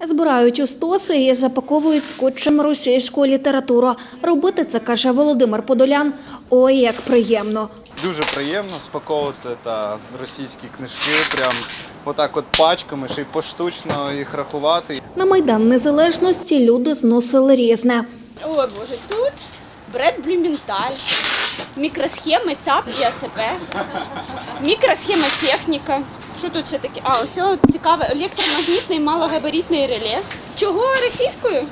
Збирають у стоси і запаковують скотчем російську літературу. Робити це, каже Володимир Подолян. Ой, як приємно. Дуже приємно спаковувати та російські книжки, прям отак от пачками, ще й поштучно їх рахувати. На Майдан Незалежності люди зносили різне. Ой, Боже, тут бред Блюменталь, мікросхеми ЦАП і АЦП, мікросхема техніка. Що тут ще таке? А, ось цікаве електромагнітний малогабаритний реле. Чого російською?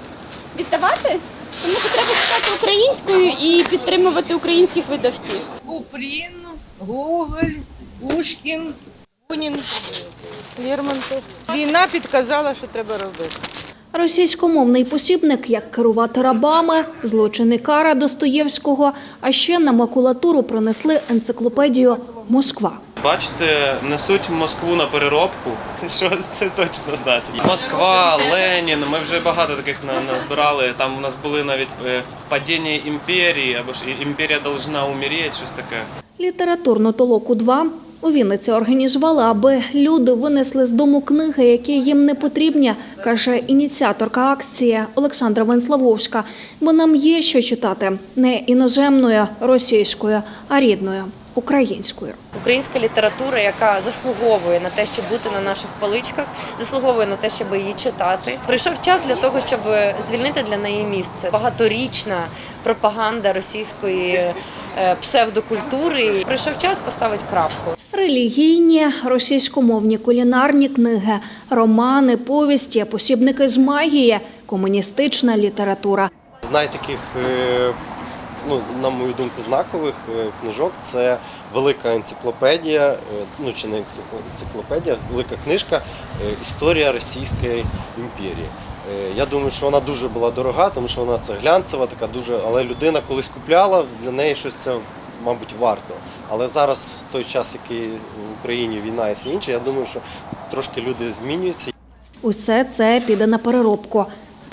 Віддавати? Тому що треба читати українською і підтримувати українських видавців. Куприн, Гоголь, Пушкін, Бунін, Лермонтов. Війна підказала, що треба робити. Російськомовний посібник, як керувати рабами, злочини кара Достоєвського, а ще на макулатуру принесли енциклопедію Москва. Бачите, несуть Москву на переробку. Що це точно значить? Москва, Ленін. Ми вже багато таких на- назбирали. Там у нас були навіть е, падіння імперії, або ж імперія должна умереть, щось таке. Літературну толоку 2 у Вінниці організували, аби люди винесли з дому книги, які їм не потрібні, каже ініціаторка акції Олександра Венславовська. Бо нам є що читати не іноземною російською, а рідною українською. Українська література, яка заслуговує на те, щоб бути на наших поличках, заслуговує на те, щоб її читати. Прийшов час для того, щоб звільнити для неї місце. Багаторічна пропаганда російської е, псевдокультури. Прийшов час поставити крапку. Релігійні, російськомовні кулінарні книги, романи, повісті, посібники з магії, комуністична література. З найтаких, е, ну, на мою думку, знакових е, книжок це велика енциклопедія, е, ну чи не енциклопедія, велика книжка е, Історія Російської імперії. Я думаю, що вона дуже була дорога, тому що вона це глянцева, така дуже, але людина колись купляла, для неї щось це, мабуть, варто. Але зараз, в той час, який в Україні війна і все інше, я думаю, що трошки люди змінюються. Усе це піде на переробку.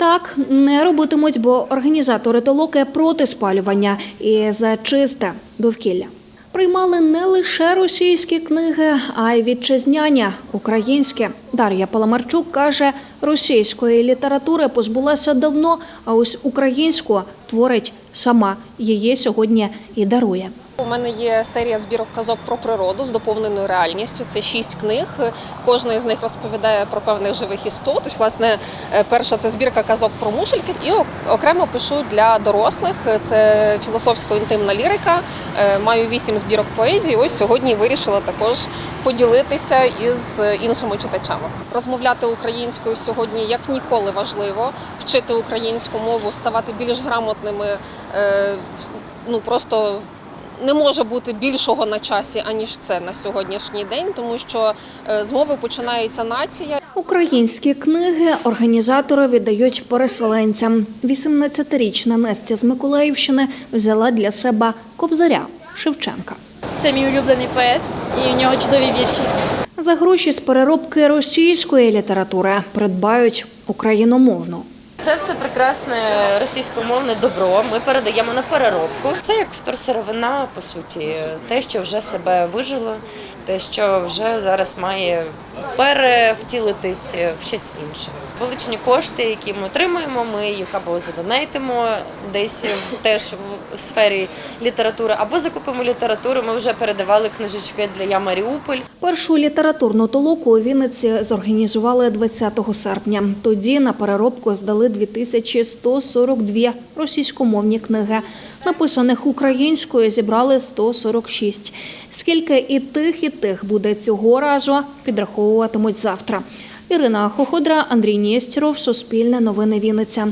Так не робитимуть, бо організатори толоки проти спалювання і за чисте довкілля. Приймали не лише російські книги, а й вітчизняні українські. Дар'я Паламарчук каже, російської літератури позбулася давно, а ось українську творить сама. Її сьогодні і дарує. У мене є серія збірок казок про природу з доповненою реальністю. Це шість книг. Кожна із них розповідає про певних живих істот. Ось, власне, е, перша це збірка казок про мушельки. І окремо пишу для дорослих. Це філософсько-інтимна лірика. Е, Маю вісім збірок поезії. Ось сьогодні вирішила також поділитися із іншими читачами. Розмовляти українською сьогодні як ніколи важливо. Вчити українську мову, ставати більш грамотними. е, Ну просто не може бути більшого на часі, аніж це на сьогоднішній день, тому що е, з мови починається нація. Українські книги організатори віддають переселенцям. 18-річна Настя з Миколаївщини взяла для себе кобзаря Шевченка. Це мій улюблений поет, і у нього чудові вірші. За гроші з переробки російської літератури придбають україномовну. Це все прекрасне російськомовне добро. Ми передаємо на переробку. Це як вторсировина, по суті, те, що вже себе вижило, те, що вже зараз має перевтілитись в щось інше. Величні кошти, які ми отримуємо, ми їх або задонейтимо десь теж в сфері літератури, або закупимо літературу. Ми вже передавали книжечки для Я Маріуполь. Першу літературну толоку у Вінниці зорганізували 20 серпня. Тоді на переробку здали 2142 російськомовні книги. Написаних українською зібрали 146. Скільки і тих, і тих буде цього разу, підраховуватимуть завтра. Ірина Хоходра, Андрій Нєстєров, Суспільне новини Вінниця.